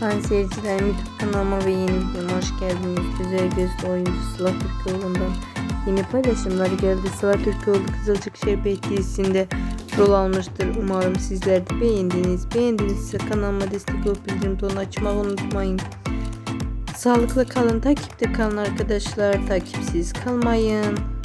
Sayın seyircilerim YouTube kanalıma ve yeni videoma hoş geldiniz. Güzel gözlü oyuncu Sıla Türkoğlu'ndan yeni paylaşımlar geldi. Sıla Türkoğlu Kızılcık Şerbeti dizisinde rol almıştır. Umarım sizler de beğendiniz. Beğendinizse kanalıma destek olup bildirim tonu açmayı unutmayın. Sağlıklı kalın, takipte kalın arkadaşlar. Takipsiz kalmayın.